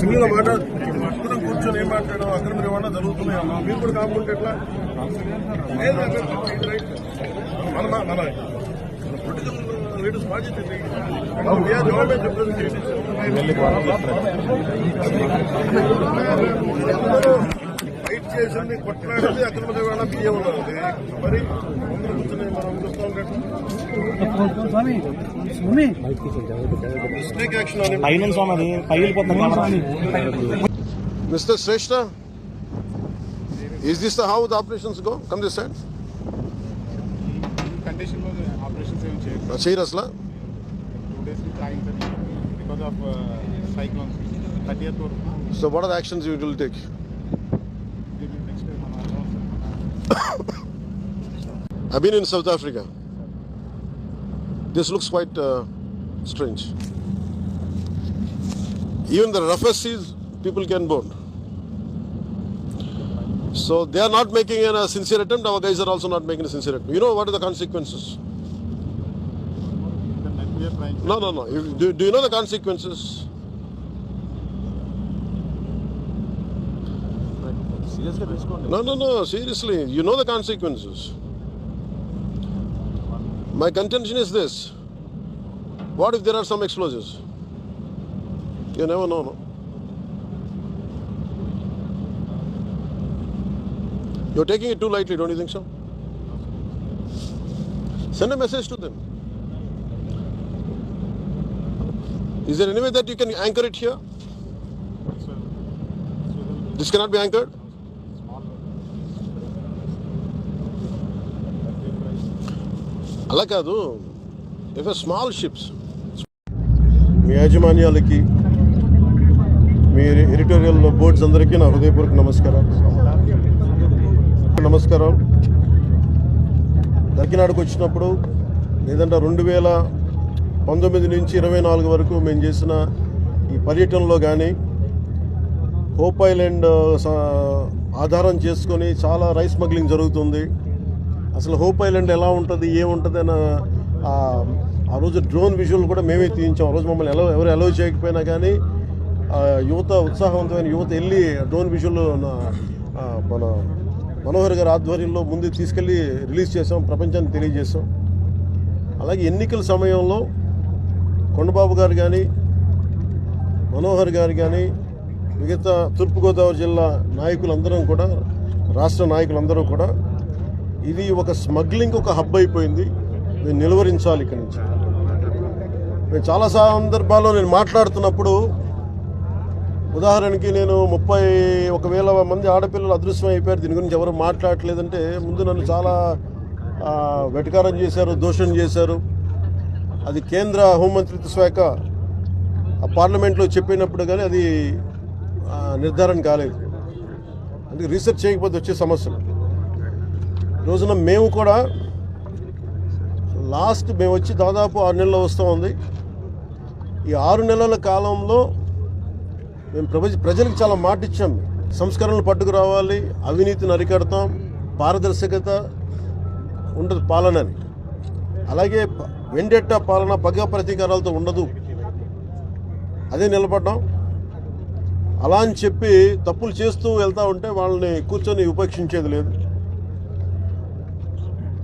Single మాట అందరం కూర్చొని ఏం మాట్లాడడం అక్కడ మీరు ఏమన్నా జరుగుతున్నాయి మీరు కూడా కాకుంటే ఎట్లా మన మన మన పొలిటికల్ లీడర్స్ బాధ్యత ఇది. We are government representatives. Fight చేసింది కొట్లాడింది అక్రమ రవాణా బియ్యం ఉన్నది మరి Mr. Shrestha, is this the how the operations go? Come this side. Condition was operations even changed. Uh, serious, la? Two days we trying because of uh, cyclones. So what are the actions you will take? I've been in South Africa. This looks quite uh, strange. Even the roughest seas, people can burn. So they are not making a sincere attempt. Our guys are also not making a sincere attempt. You know what are the consequences? No, no, no. Do, do you know the consequences? No, no, no. Seriously, you know the consequences. My contention is this. What if there are some explosives? You never know, no? You're taking it too lightly, don't you think so? Send a message to them. Is there any way that you can anchor it here? This cannot be anchored? అలా కాదు. If small ships మీ యాజమాన్యాలకి మీ editorial boards అందరికీ నా హృదయపూర్వక నమస్కారం నమస్కారం. దక్కినాడుకు వచ్చినప్పుడు లేదంటే రెండు వేల పంతొమ్మిది నుంచి ఇరవై నాలుగు వరకు మేము చేసిన ఈ పర్యటనలో కానీ హోప్ ఐలాండ్ ఆధారం చేసుకొని చాలా రైస్ స్మగ్లింగ్ జరుగుతుంది. అసలు హోప్ ఐలాండ్ ఎలా ఉంటుంది ఏముంటుంది అన్న ఆ- రోజు డ్రోన్ విజువల్ కూడా మేమే తీయించాం. ఆ రోజు మమ్మల్ని ఎలా ఎవరు అలౌ చేయకపోయినా కానీ ఆ యువత ఉత్సాహవంతమైన యువత వెళ్ళి డ్రోన్ విజువల్ మన మనోహర్ గారి ఆధ్వర్యంలో ముందు తీసుకెళ్ళి రిలీజ్ చేసాం ప్రపంచాన్ని తెలియజేసాం అలాగే ఎన్నికల సమయంలో కొండబాబు గారు కానీ మనోహర్ గారు కానీ మిగతా తూర్పుగోదావరి జిల్లా నాయకులందరం కూడా రాష్ట్ర నాయకులందరూ కూడా ఇది ఒక స్మగ్లింగ్ ఒక హబ్ అయిపోయింది. మేము నిలువరించాలి ఇక్కడి నుంచి. నేను చాలా సందర్భాల్లో నేను మాట్లాడుతున్నప్పుడు ఉదాహరణకి నేను ముప్పై ఒక వేల మంది ఆడపిల్లలు అదృశ్యం అయిపోయారు. దీని గురించి ఎవరు మాట్లాడట్లేదంటే ముందు నన్ను చాలా వెటకారం చేశారు దోషం చేశారు. అది కేంద్ర హోంమంత్రిత్వ శాఖ ఆ పార్లమెంట్లో చెప్పినప్పుడు కానీ అది నిర్ధారణ కాలేదు. అందుకే రీసెర్చ్ చేయకపోతే వచ్చే సమస్యలు. రోజున మేము కూడా లాస్ట్ మేము వచ్చి దాదాపు ఆరు నెలలు వస్తూ ఉంది. ఈ ఆరు నెలల కాలంలో మేము ప్రపంచ ప్రజలకు చాలా మాట ఇచ్చాం. సంస్కరణలు పట్టుకురావాలి అవినీతిని అరికడతాం పారదర్శకత ఉండదు పాలనని. అలాగే వెండెట్ట పాలన పగ ప్రతీకారాలతో ఉండదు. అదే నిలబడ్డాం. అలా అని చెప్పి తప్పులు చేస్తూ వెళ్తూ ఉంటే వాళ్ళని కూర్చొని ఉపేక్షించేది లేదు.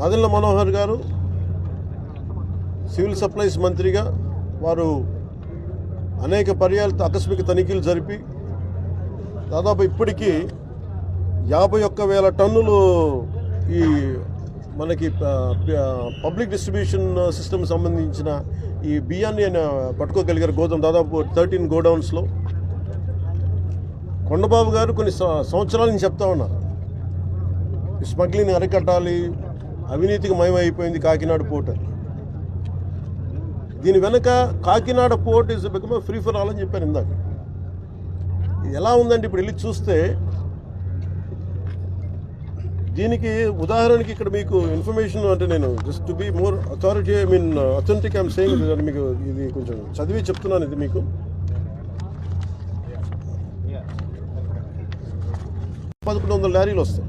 నాదెల్ల మనోహర్ గారు సివిల్ సప్లైస్ మంత్రిగా వారు అనేక పర్యాలతో ఆకస్మిక తనిఖీలు జరిపి దాదాపు ఇప్పటికీ యాభై ఒక్క వేల టన్నులు ఈ మనకి పబ్లిక్ డిస్ట్రిబ్యూషన్ సిస్టమ్ సంబంధించిన ఈ బియ్యాన్ని ఆయన పట్టుకోగలిగారు. గోదాం దాదాపు థర్టీన్ గోడౌన్స్లో. కొండబాబు గారు కొన్ని సంవత్సరాల నుంచి చెప్తా ఉన్నారు. స్మగ్లింగ్ అరికట్టాలి అవినీతికి మయమైపోయింది కాకినాడ పోర్ట్ అని దీని వెనక Kakinada port is become free for all అని చెప్పాను ఇందాక. ఇది ఎలా ఉందండి ఇప్పుడు వెళ్ళి చూస్తే దీనికి ఉదాహరణకి ఇక్కడ మీకు ఇన్ఫర్మేషన్ అంటే నేను just to be more authority I mean authentic I'm saying మీకు ఇది కొంచెం చదివి చెప్తున్నాను ఇది మీకు. పదకొండు వందల లారీలు వస్తాయి.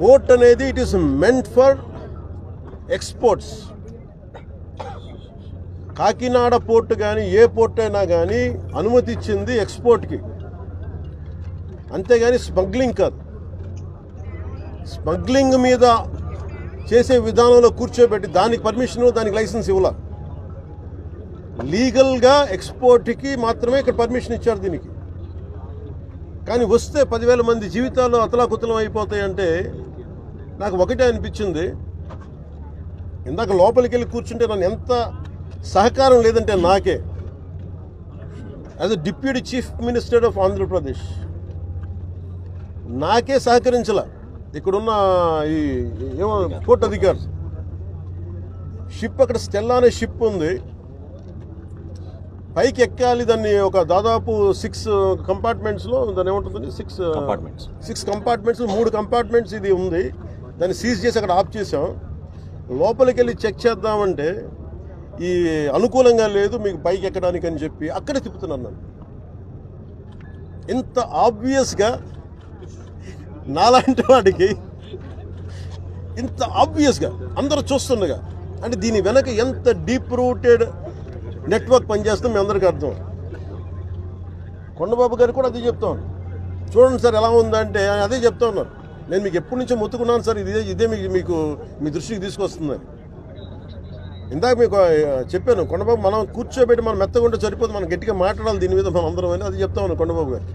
పోర్ట్ అనేది it is meant for exports Kakinada port కానీ ఏ పోర్ట్ అయినా కానీ అనుమతి ఇచ్చింది ఎక్స్పోర్ట్కి అంతేగాని స్మగ్లింగ్ కాదు. స్మగ్లింగ్ మీద చేసే విధానంలో కూర్చోబెట్టి దానికి పర్మిషన్ దానికి లైసెన్స్ ఇవ్వాల. లీగల్గా ఎక్స్పోర్ట్కి మాత్రమే ఇక్కడ పర్మిషన్ ఇచ్చారు దీనికి. కానీ వస్తే పదివేల మంది జీవితాలు అతలాకుతలం అయిపోతాయంటే నాకు ఒకటే అనిపించింది. ఇందాక లోపలికి వెళ్ళి కూర్చుంటే నన్ను ఎంత సహకారం లేదంటే నాకే. As a deputy chief minister of Andhra Pradesh నాకే సహకరించల. ఇక్కడున్న ఈ ఏమో కోర్టు అధికారి. షిప్ అక్కడ స్టెల్లా అనే షిప్ ఉంది. పైకి ఎక్కాలి దాన్ని ఒక దాదాపు సిక్స్ కంపార్ట్మెంట్స్లో దాన్ని ఏముంటుంది సిక్స్ కంపార్ట్మెంట్స్ సిక్స్ కంపార్ట్మెంట్స్ మూడు కంపార్ట్మెంట్స్ ఇది ఉంది. దాన్ని సీజ్ చేసి అక్కడ ఆఫ్ చేసాం లోపలికి వెళ్ళి చెక్ చేద్దామంటే ఈ అనుకూలంగా లేదు మీకు బైక్ ఎక్కడానికి అని చెప్పి అక్కడే తిప్పుతున్నాను నన్ను. ఇంత ఆబ్వియస్గా నాలాంటి వాడికి ఇంత ఆబ్వియస్గా అందరూ చూస్తుండగా అంటే దీని వెనక ఎంత డీప్ రూటెడ్ నెట్వర్క్ పనిచేస్తుందో మీ అందరికీ అర్థం. కొండబాబు గారు కూడా అదే చెప్తా. చూడండి సార్ ఎలా ఉందంటే అదే చెప్తా ఉన్నారు. నేను మీకు ఎప్పటి నుంచో మొత్తుకున్నాను సార్. ఇదే ఇదే మీకు మీకు మీ దృష్టికి తీసుకొస్తుందని. ఇందాక మీకు చెప్పాను కొండబాబు మనం కూర్చోబెట్టి మనం మెత్తగా ఉంటే సరిపోదు. మనం గట్టిగా మాట్లాడాలి దీని మీద మనం అందరం అని. అది చెప్తా కొండబాబు గారు